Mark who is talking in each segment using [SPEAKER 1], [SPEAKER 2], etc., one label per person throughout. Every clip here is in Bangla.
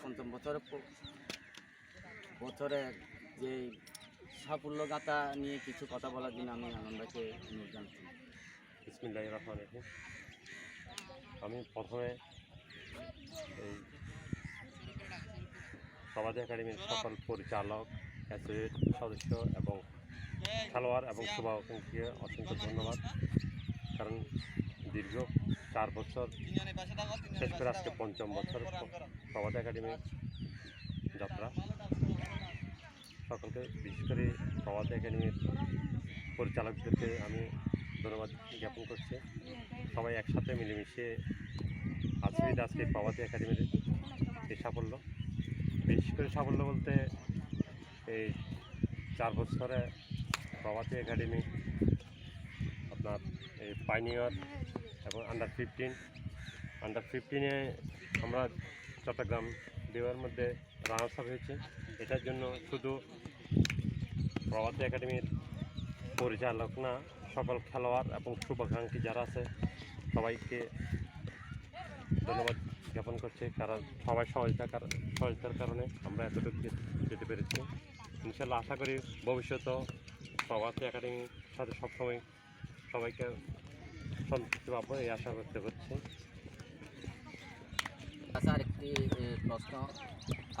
[SPEAKER 1] পঞ্চম বছরে বছরে যে সাফল্য গাথা নিয়ে কিছু কথা বলার জন্য আমি আনন্দকে অনুরোধ
[SPEAKER 2] আমি প্রথমে এই সমাজ একাডেমির সকল পরিচালক, অ্যাসোসিয়েট সদস্য এবং খেলোয়াড় এবং শুভাকাঙ্ক্ষীকে অসংখ্য ধন্যবাদ। চার বছর, শেষ করে আজকে পঞ্চম বছর সমাজ একাডেমির যাত্রা। সকলকে বিশেষ করে সমাজ একাডেমির পরিচালকদেরকে আমি ধন্যবাদ জ্ঞাপন করছি। সবাই একসাথে মিলেমিশে আজকে আজকে প্রভাতী একাডেমির এই সাফল্য। বিশেষ করে সাফল্য বলতে এই চার বছরে প্রভাতী একাডেমি আপনার এই পাইনিয়ার এবং আন্ডার ফিফটিন আন্ডার ফিফটিনে আমরা চট্টগ্রাম বিভাগের মধ্যে রানার্স আপ হয়েছে। এটার জন্য শুধু প্রভাতী একাডেমির পরিচালক না, সকল খেলোয়াড় এবং শুভাকাঙ্ক্ষী যারা আছে, সবাইকে ধন্যবাদ জ্ঞাপন করছি। কারণ সবাই সহযোগিতা সহজতার কারণে আমরা এতটুকু যেতে পেরেছি। ইনশাল্লাহ আশা করি ভবিষ্যতেও প্রভাতী একাডেমির সাথে সবসময় সবাইকে সন্তুষ্টি পাবো এই আশা করতে করছি
[SPEAKER 1] আচ্ছা আরেকটি এ, প্রশ্ন।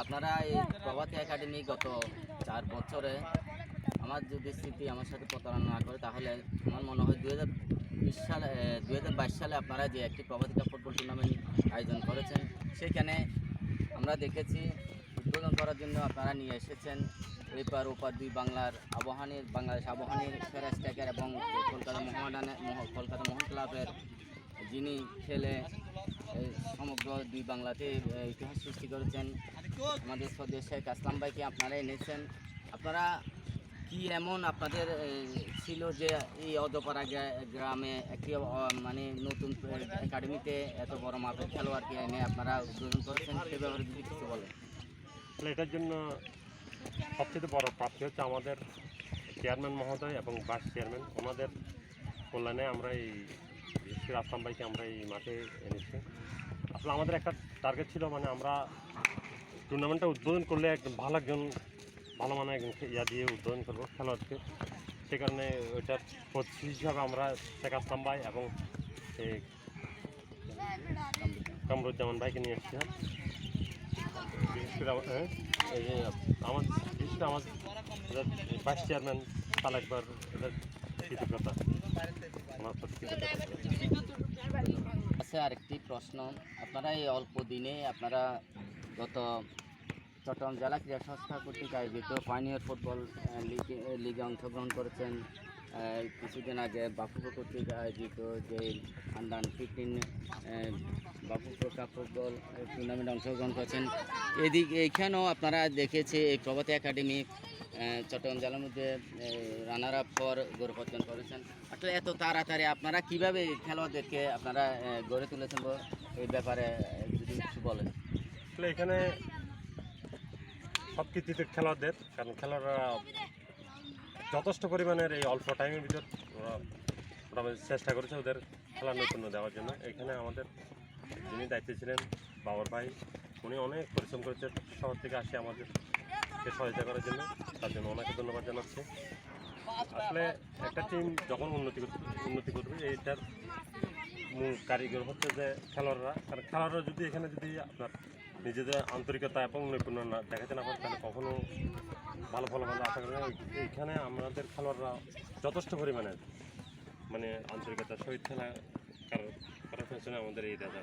[SPEAKER 1] আপনারা এই প্রভাতী একাডেমি গত চার বছরে আমার যদি স্মৃতি আমার সাথে প্রতারণা না করে তাহলে আমার মনে হয় দু হাজার বিশ সালে দু হাজার বাইশ সালে আপনারা যে একটি প্রভাতী কাপ ফুটবল টুর্নামেন্ট আয়োজন করেছেন সেখানে আমরা দেখেছি উদ্বোধন করার জন্য আপনারা নিয়ে এসেছেন। এপার ওপার দুই বাংলার আবহানির বাংলাদেশ আবহানির ফেরাজ ট্যাকার এবং কলকাতা মোহামেডানের মোহ- কলকাতা মোহন ক্লাবের যিনি খেলে সমগ্র দুই বাংলাতে ইতিহাস সৃষ্টি করেছেন আমাদের সদস্য শেখ আসলাম ভাইকে আপনারা এনেছেন। আপনারা কি এমন আপনাদের ছিল যে এই অজপাড়া গ্রা- গ্রামে একটি মানে নতুন একাডেমিতে এত বড় মাপের খেলোয়াড়কে এনে আপনারা উদ্বোধন করেছেন? সে ব্যাপারে যদি কিছু বলেন।
[SPEAKER 2] এটার জন্য সবচেয়ে বড় প্রাপ্তি হচ্ছে আমাদের চেয়ারম্যান মহোদয় এবং ভাইস চেয়ারম্যান। ওনাদের কল্যাণে আমরা এই বিশেষ আসলাম ভাইকে আমরা এই মাঠে এনেছি। আসলে আমাদের একটা টার্গেট ছিল মানে আমরা টুর্নামেন্টটা উদ্বোধন করলে একদম ভালো একজন, ভালো মানে একজন ইয়া দিয়ে উদ্বোধন করব খেলোয়াড়কে সে কারণে ওইটার প্রতিনিধি হিসাবে আমরা শেখ আসলাম ভাই এবং কামরুজ্জামান ভাইকে নিয়ে এসেছিলাম। বিশেষ করে হ্যাঁ, এই যে আমার বিশেষ করে আমার ভাইস চেয়ারম্যান তাহলে একবার কৃতজ্ঞতা। আমার
[SPEAKER 1] আছে আরেকটি প্রশ্ন। আপনারা এই অল্প দিনে আপনারা গত চট্টগ্রাম জেলা ক্রীড়া সংস্থা কর্তৃক আয়োজিত পাইনিয়র ফুটবল লিগে লিগে অংশগ্রহণ করেছেন। কিছুদিন আগে বাফুকো কর্তৃক আয়োজিত যে আন্ডার ফিফটিন কাপ ফুটবল টুর্নামেন্টে অংশগ্রহণ করেছেন। এদিক এইখানেও আপনারা দেখেছে এই প্রভাতী একাডেমি চট্টগ্রাম জেলার মধ্যে রানার আপ ফর গৌরব অর্জন করেছেন। আসলে এত তাড়াতাড়ি আপনারা কীভাবে খেলোয়াড়দেরকে আপনারা গড়ে তুলেছেন এই ব্যাপারে যদি কিছু বলেন।
[SPEAKER 2] আসলে এখানে সব কিছুতে খেলোয়াড়দের, কারণ খেলোয়াড়রা যথেষ্ট পরিমাণের এই অল্প টাইমের ভিতর চেষ্টা করেছে ওদের খেলার নৈপুণ্য দেওয়ার জন্য। এখানে আমাদের যিনি দায়িত্বে ছিলেন, বাবর ভাই, উনি অনেক পরিশ্রম করেছে শহর থেকে আসে আমাদেরকে সহায়তা করার জন্য। তার জন্য ওনাকে ধন্যবাদ জানাচ্ছি। আসলে একটা টিম যখন উন্নতি উন্নতি করবে, এইটার মূল কারিগর হচ্ছে যে খেলোয়াড়রা। কারণ খেলোয়াড়রা যদি এখানে যদি আপনার নিজেদের আন্তরিকতা এবং নৈপুণ্য না দেখাতে না পারে, তাহলে কখনো ভালো ফলাফল আশা করি এইখানে আমাদের খেলোয়াড়রা যথেষ্ট পরিমাণে মানে আন্তরিকতার সহিত খেলা পেছনে আমাদের এই দাদা